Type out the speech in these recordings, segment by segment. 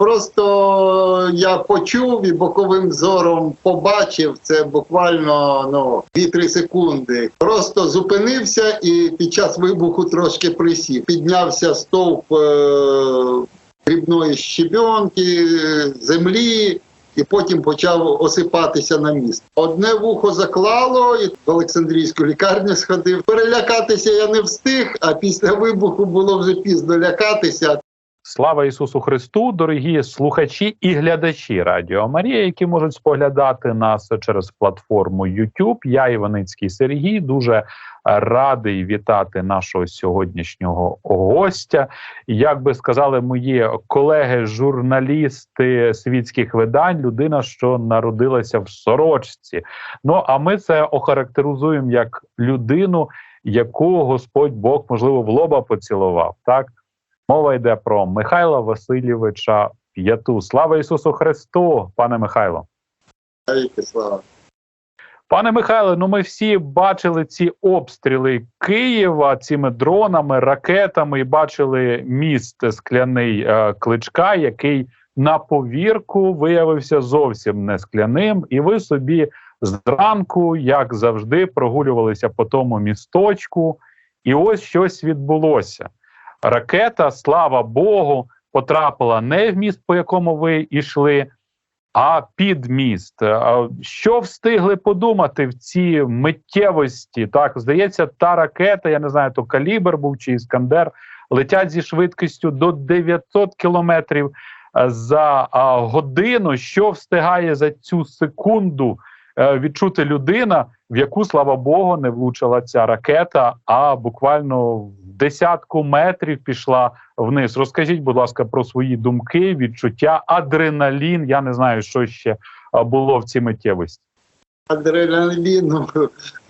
просто я почув і боковим зором побачив це буквально ну 2-3 секунди. Просто зупинився і під час вибуху трошки присів. Піднявся стовп е- дрібної щебенки, землі. І потім почав осипатися на міст. Одне вухо заклало, і в Олександрійську лікарню сходив. Перелякатися я не встиг, а після вибуху було вже пізно лякатися. Слава Ісусу Христу, дорогі слухачі і глядачі Радіо Марія, які можуть споглядати нас через платформу YouTube. Я Іваницький Сергій. Дуже радий вітати нашого сьогоднішнього гостя. Як би сказали мої колеги, журналісти світських видань, людина, що народилася в сорочці. Ну а ми це охарактеризуємо як людину, яку Господь Бог можливо в лоба поцілував. Так мова йде про Михайла Васильовича П'яту. Слава Ісусу Христу, пане Михайло. Слава. Пане Михайле, ну ми всі бачили ці обстріли Києва цими дронами, ракетами і бачили міст скляний е, кличка, який на повірку виявився зовсім не скляним. І ви собі зранку, як завжди, прогулювалися по тому місточку, і ось щось відбулося. Ракета, слава Богу, потрапила не в міст, по якому ви йшли а під міст. Що встигли подумати в цій миттєвості? Так здається, та ракета, я не знаю, то калібр був чи іскандер, летять зі швидкістю до 900 кілометрів за годину. Що встигає за цю секунду відчути людина, в яку, слава Богу, не влучила ця ракета, а буквально в десятку метрів пішла вниз. Розкажіть, будь ласка, про свої думки, відчуття, адреналін. Я не знаю, що ще було в цій миттєвості. Адреналіну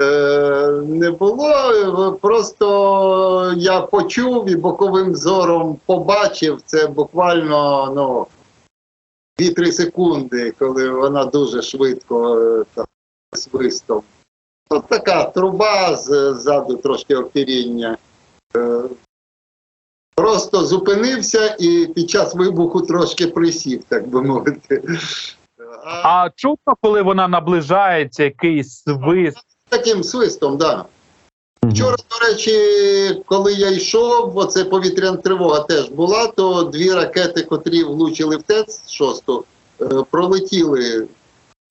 е, не було. Просто я почув і боковим зором побачив це буквально ну, 2-3 секунди, коли вона дуже швидко е, так, свистом. От така труба ззаду трошки оперіння. Е, Просто зупинився і під час вибуху трошки присів, так би мовити. А А чутно, коли вона наближається, якийсь свист. таким свистом, так. Да. Вчора, до речі, коли я йшов, оце повітряна тривога теж була, то дві ракети, котрі влучили в ТЕЦ-6, е, пролетіли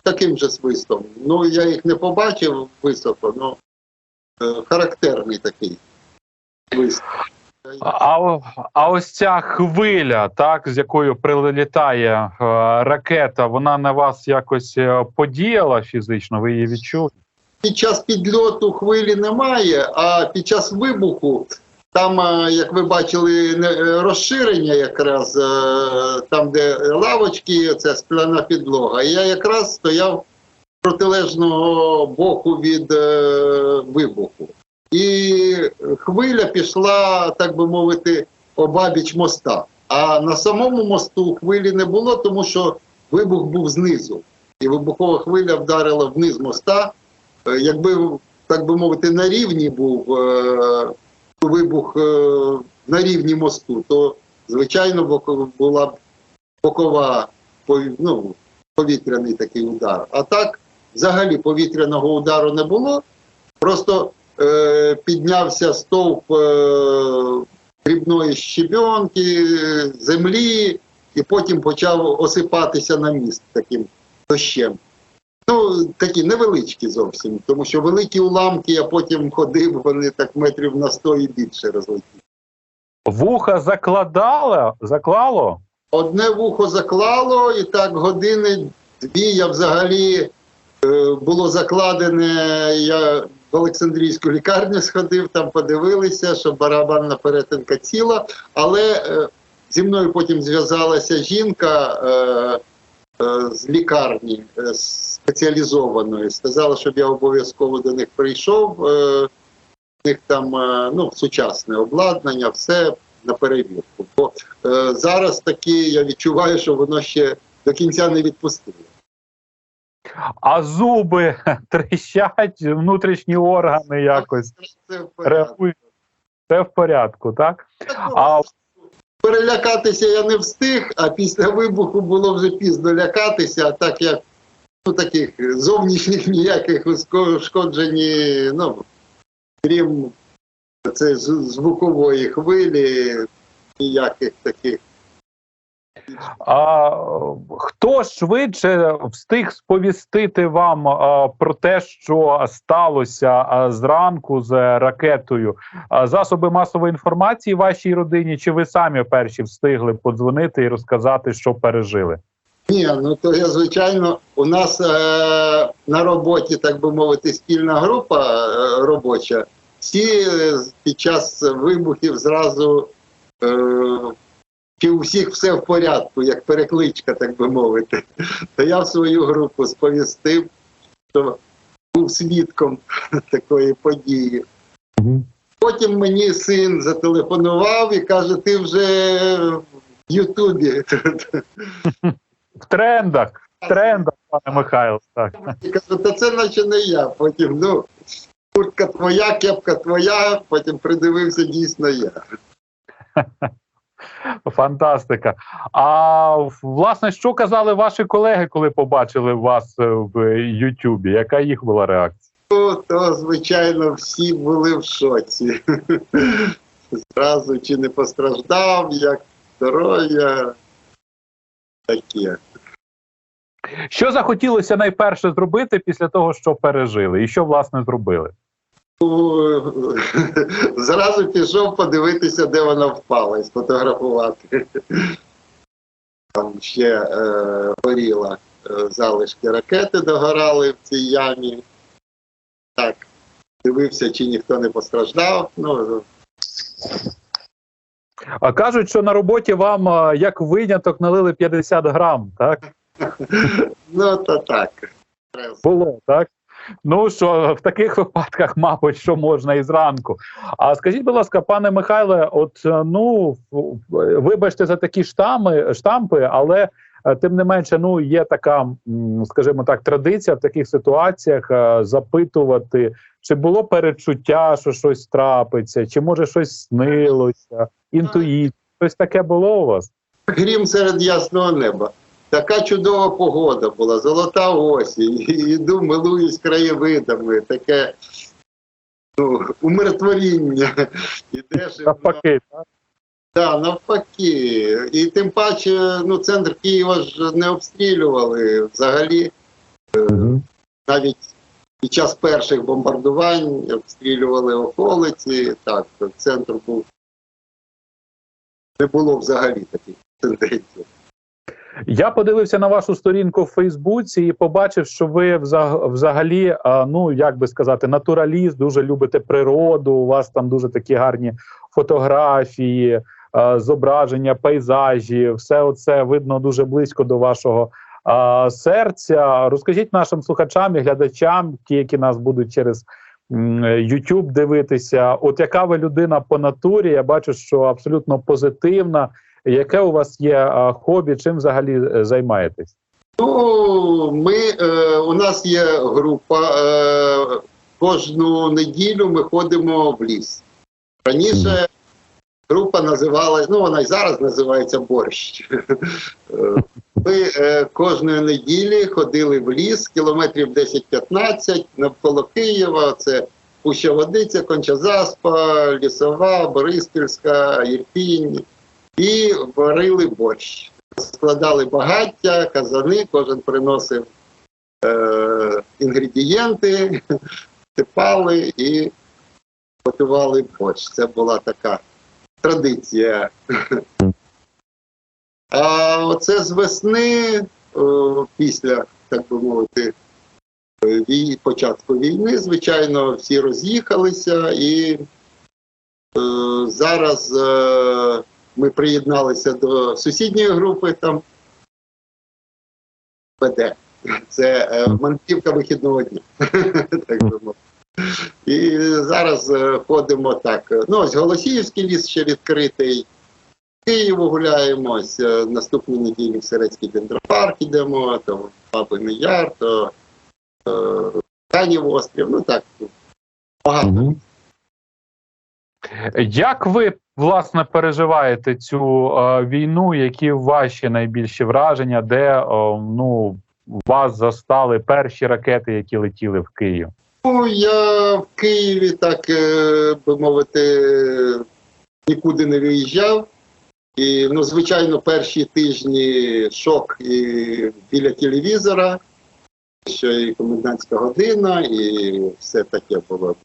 таким же свистом. Ну, я їх не побачив високо, ну е, характерний такий свист. А, а ось ця хвиля, так з якою прилітає е, ракета, вона на вас якось е, подіяла фізично? Ви її відчули? Під час підльоту хвилі немає, а під час вибуху там, е, як ви бачили, е, розширення якраз е, там, де лавочки, це скляна підлога. Я якраз стояв протилежного боку від вибуху. І хвиля пішла, так би мовити, обабіч моста. А на самому мосту хвилі не було, тому що вибух був знизу. І вибухова хвиля вдарила вниз моста. Е, Якби, так би мовити, на рівні був е, вибух е, на рівні мосту, то звичайно була б бокова ну, повітряний такий удар. А так, взагалі, повітряного удару не було. Просто е, піднявся стовп е, дрібної щебенки, землі, і потім почав осипатися на міст таким дощем. Ну, такі невеличкі зовсім, тому що великі уламки я потім ходив, вони так метрів на 100 і більше розлетіли. Вуха закладало, заклало? Одне вухо заклало, і так години дві я взагалі е, було закладене. Я в Олександрійську лікарню сходив, там подивилися, що барабанна перетинка ціла, але е, зі мною потім зв'язалася жінка. Е, е, з лікарні е, спеціалізованої сказала, щоб я обов'язково до них прийшов. Е, в них там е, ну, сучасне обладнання, все на перевірку. Бо е, зараз таки я відчуваю, що воно ще до кінця не відпустило. А зуби тріщать, внутрішні органи якось Це в порядку. Це в порядку, так? Ну, А перелякатися я не встиг, а після вибуху було вже пізно лякатися, а так як таких зовнішніх ніяких ушкоджень, ну, крім це звукової хвилі, ніяких таких. А хто швидше встиг сповістити вам е, про те, що сталося е, зранку з ракетою? Е, засоби масової інформації вашій родині? Чи ви самі перші встигли подзвонити і розказати, що пережили? Ні, ну то я звичайно, у нас е, на роботі, так би мовити, спільна група е, робоча. Всі е, під час вибухів зразу е, чи у всіх все в порядку, як перекличка, так би мовити. То я в свою групу сповістив, що був свідком такої події. Потім мені син зателефонував і каже: ти вже в Ютубі. В трендах, в трендах, пане Михайло. Так. Кажу, та це наче не я. Потім, ну, куртка твоя, кепка твоя, потім придивився дійсно я. Фантастика. А власне, що казали ваші колеги, коли побачили вас е, в Ютубі? Яка їх була реакція? Ну, то, звичайно, всі були в шоці. Зразу чи не постраждав, як здоров'я. Таке. Що захотілося найперше зробити після того, що пережили, і що власне зробили? Зразу пішов подивитися, де вона впала, і сфотографувати. Там ще е, горіла е, залишки ракети, догорали в цій ямі. Так, дивився, чи ніхто не постраждав. Ну, А кажуть, що на роботі вам як виняток налили 50 грам, так? Ну то так. Було, так? Ну що в таких випадках, мабуть, що можна і зранку. А скажіть, будь ласка, пане Михайле, от е, ну вибачте за такі штами, штампи, але е, тим не менше, ну є така, скажімо так, традиція в таких ситуаціях е, запитувати, чи було перечуття, що щось трапиться, чи може щось снилося, інтуїція. Щось таке було у вас? Грім серед ясного неба. Така чудова погода була, золота осінь. І Йду, милуюсь краєвидами, таке ну, умиротворіння. Ідеш Навпаки, так? Так, навпаки. І тим паче, ну, центр Києва ж не обстрілювали взагалі. Навіть під час перших бомбардувань обстрілювали околиці. Так, центр був. Не було взагалі таких тенденцій. Я подивився на вашу сторінку в Фейсбуці і побачив, що ви взаг- взагалі, ну як би сказати, натураліст, дуже любите природу. У вас там дуже такі гарні фотографії, зображення, пейзажі. Все це видно дуже близько до вашого серця. Розкажіть нашим слухачам і глядачам, ті, які нас будуть через YouTube дивитися. От яка ви людина по натурі? Я бачу, що абсолютно позитивна. Яке у вас є хобі? Чим взагалі е, займаєтесь? Ну, ми, е, у нас є група. Е, кожну неділю ми ходимо в ліс. Раніше група називалась, ну вона і зараз називається борщ. Е, Ми е, кожної неділі ходили в ліс, кілометрів 10-15 навколо Києва. Це Пуща Водиця, Кончазаспа, Лісова, Бориспільська, Ірпінь. І варили борщ складали багаття, казани, кожен приносив е, інгредієнти, сипали і готували борщ. Це була така традиція. А оце з весни, після, так би мовити, початку війни, звичайно, всі роз'їхалися і е, зараз. Е, ми приєдналися до сусідньої групи там ПД. Це е, вихідного дня. так би мовити. І зараз е, ходимо так. Ну, ось Голосіївський ліс ще відкритий. Києву гуляємо. Ось е, наступну неділю в Серецький дендропарк йдемо, то Бабиний Яр, то е, Канів острів. Ну так, багато. Як ви власне переживаєте цю е, війну? Які ваші найбільші враження, де е, ну вас застали перші ракети, які летіли в Київ? Ну, я в Києві, так е, би мовити, нікуди не виїжджав. І, ну, звичайно, перші тижні шок і біля телевізора, що і комендантська година, і все таке було.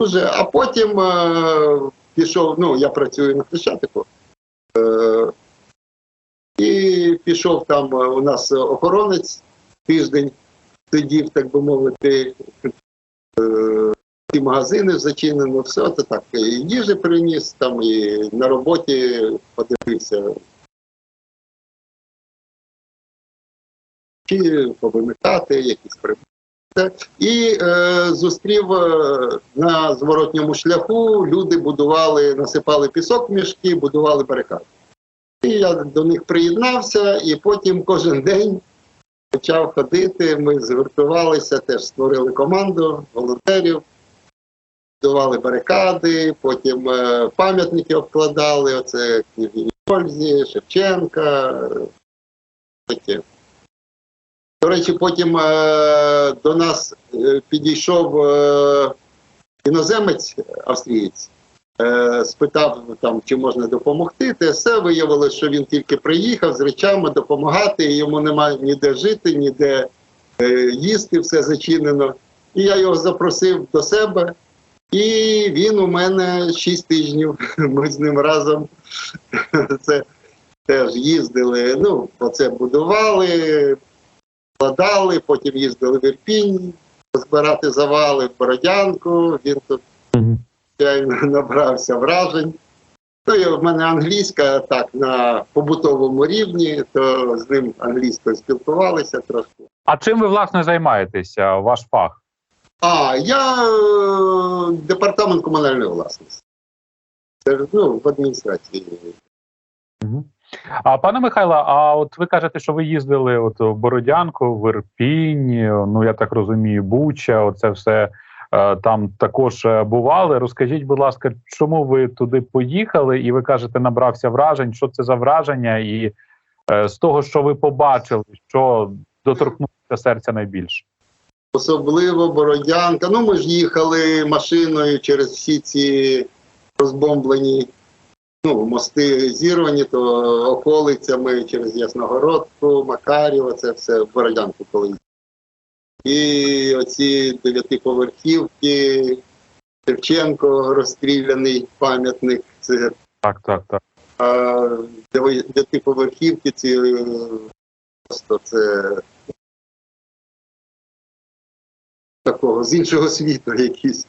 Дуже. А потім е, пішов, ну, я працюю на Хрещатику. Е, і пішов там е, у нас охоронець тиждень сидів, так би мовити, е, магазини зачинено, все це так. І їжі приніс там, і на роботі подивився. Чи повимикати, якісь прибути. І е, зустрів е, на зворотньому шляху, люди будували, насипали пісок в мішки, будували барикади. І я до них приєднався, і потім кожен день почав ходити. Ми згуртувалися, теж створили команду волонтерів, будували барикади, потім е, пам'ятники обкладали. Оце княгині Ользі, Шевченка. е, Таке. До речі, потім е, до нас е, підійшов е, іноземець австрієць. Е, спитав там, чи можна допомогти. Те все виявилося, що він тільки приїхав з речами допомагати, і йому немає ніде жити, ніде е, їсти, все зачинено. І я його запросив до себе, і він у мене 6 тижнів. Ми з ним разом це теж їздили. Ну, оце будували, складали, потім їздили в Ірпінь, збирати завали в Бородянку. Він тут звичайно, набрався вражень. Ну, і в мене англійська так на побутовому рівні, то з ним англійською спілкувалися трошки. А чим ви власне займаєтеся? Ваш фах? А, я е, департамент комунальної власності. Ну, в адміністрації. А пане Михайло, а от ви кажете, що ви їздили от в Бородянку, в Ірпінь, ну я так розумію, Буча, оце все е, там також е, бували. Розкажіть, будь ласка, чому ви туди поїхали? І ви кажете, набрався вражень. Що це за враження? І е, з того, що ви побачили, що доторкнулося серця найбільше? Особливо Бородянка. Ну, ми ж їхали машиною через всі ці розбомблені ну, мости зірвані, то околицями через Ясногородку, Макарєво, це все в Бородянку коли. І оці дев'ятиповерхівки, Шевченко розстріляний пам'ятник. Це Так, так, так. а дев'ятиповерхівки ці е, просто це такого з іншого світу якісь.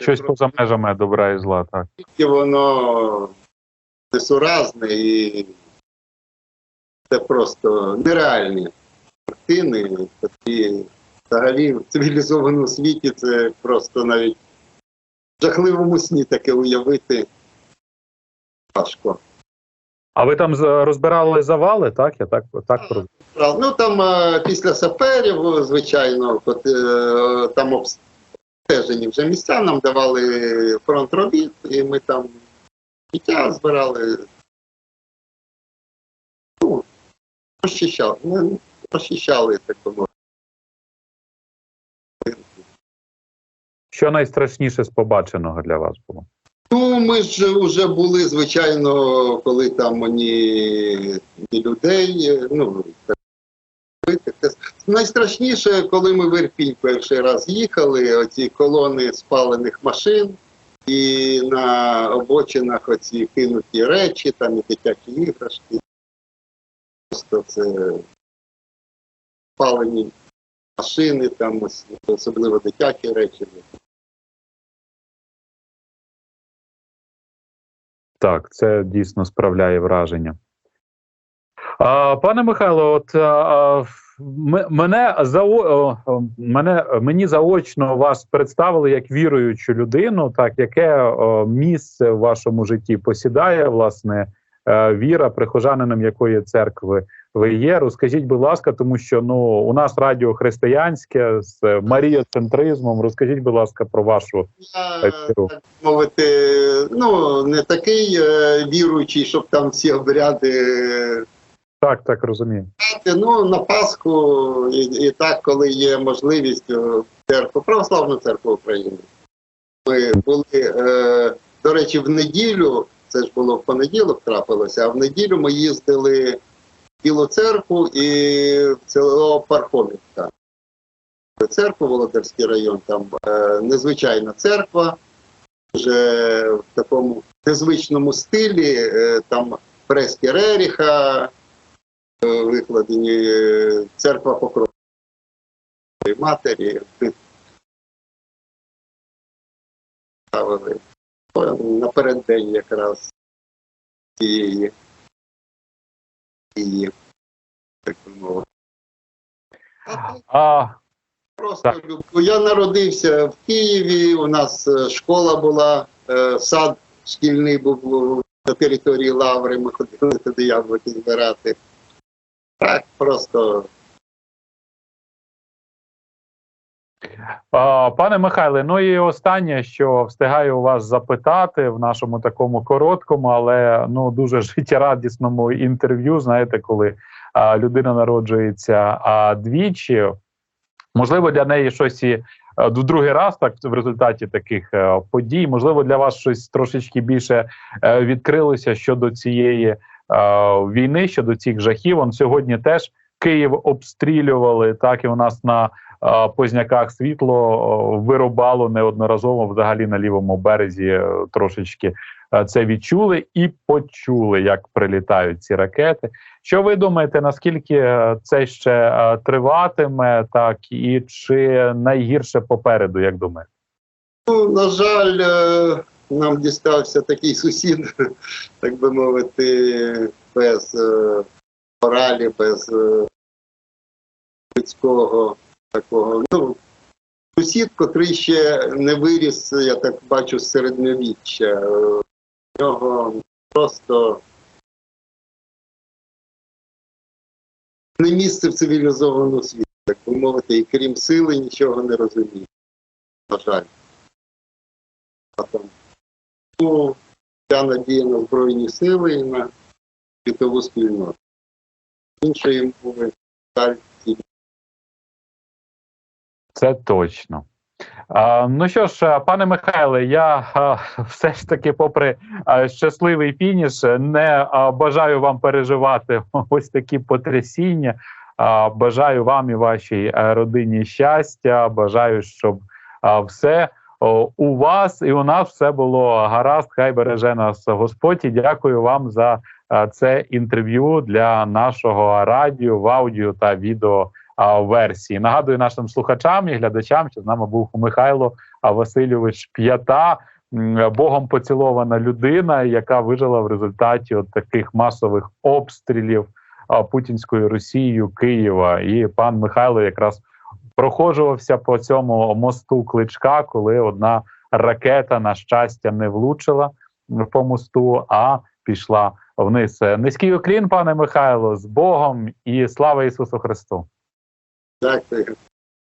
Щось поза межами добра і зла, так. Воно несуразне і це просто нереальні картини. Такі взагалі в цивілізованому світі це просто навіть в жахливому сні таке уявити важко. А ви там розбирали завали, так? Я так, так Ну там е, після саперів, звичайно, от, е, там обстежені вже місця, нам давали фронт робіт, і ми там життя збирали. Ну, розчищали, ну, розчищали, так би. Що найстрашніше з побаченого для вас було? Ну, ми ж вже були, звичайно, коли там ні, ні людей, ну, найстрашніше, коли ми в Ірпінь перший раз їхали, оці колони спалених машин, і на обочинах оці кинуті речі, там і дитячі іграшки. Просто це спалені машини, там особливо дитячі речі. Так, це дійсно справляє враження. А, пане Михайло, от а, мене зао, мене мені заочно вас представили як віруючу людину, так яке місце в вашому житті посідає власне е, віра, прихожанином якої церкви ви є. Розкажіть, будь ласка, тому що ну у нас радіо християнське з маріоцентризмом. Розкажіть, будь ласка, про вашу так мовити, ну не такий е, віруючий, щоб там всі обряди. Так, так розумію. Ну на Пасху і, і так, коли є можливість е, церкву, православну церкву України. Ми були, е, до речі, в неділю, це ж було в понеділок трапилося, а в неділю ми їздили в Білу церкву і в село Пархомівка. Церкву, Володарський район, там е, незвичайна церква, вже в такому незвичному стилі, е, там фрески Реріха, е, викладені е, церква Покрової матері. Ставили О, напереддень якраз цієї цієї, так би мовити. А Просто Так. люблю. Я народився в Києві. У нас е, школа була, е, сад шкільний був на території Лаври. Ми ходили туди яблуки збирати. Так, просто Пане Михайле, ну і останнє, що встигаю вас запитати в нашому такому короткому, але ну дуже життєрадісному інтерв'ю. Знаєте, коли а, людина народжується а, двічі, можливо, для неї щось і в другий раз, так в результаті таких подій, можливо, для вас щось трошечки більше е, відкрилося щодо цієї війни, щодо цих жахів. Он сьогодні теж Київ обстрілювали так, і у нас на е, Позняках світло е, вирубало неодноразово взагалі на лівому березі е, трошечки е, це відчули і почули, як прилітають ці ракети. Що ви думаєте, наскільки е, це ще е, триватиме, так і чи найгірше попереду, як думаєте? Ну, на жаль, е, нам дістався такий сусід, так би мовити, без е, моралі, без е, людського такого. Ну, сусід, котрий ще не виріс, я так бачу, з середньовіччя. Е, В нього просто не місце в цивілізованому світі, так би мовити, і крім сили нічого не розуміє. На жаль. Ну, вся надія на Збройні Сили і на світову спільноту. Іншої мови, жаль, ці Це точно. А, ну що ж, пане Михайле, я а, все ж таки, попри а, щасливий фініш, не а, бажаю вам переживати ось такі потрясіння. А, бажаю вам і вашій родині щастя. Бажаю, щоб а, все у вас і у нас все було гаразд. Хай береже нас Господь. І дякую вам за це інтерв'ю для нашого радіо в аудіо та відео версії. Нагадую нашим слухачам і глядачам, що з нами був Михайло Васильович П'ята, богом поцілована людина, яка вижила в результаті от таких масових обстрілів путінською Росією Києва. І пан Михайло якраз проходжувався по цьому мосту кличка, коли одна ракета, на щастя, не влучила по мосту, а пішла вниз. Низький уклін, пане Михайло, з Богом і слава Ісусу Христу! Дякую.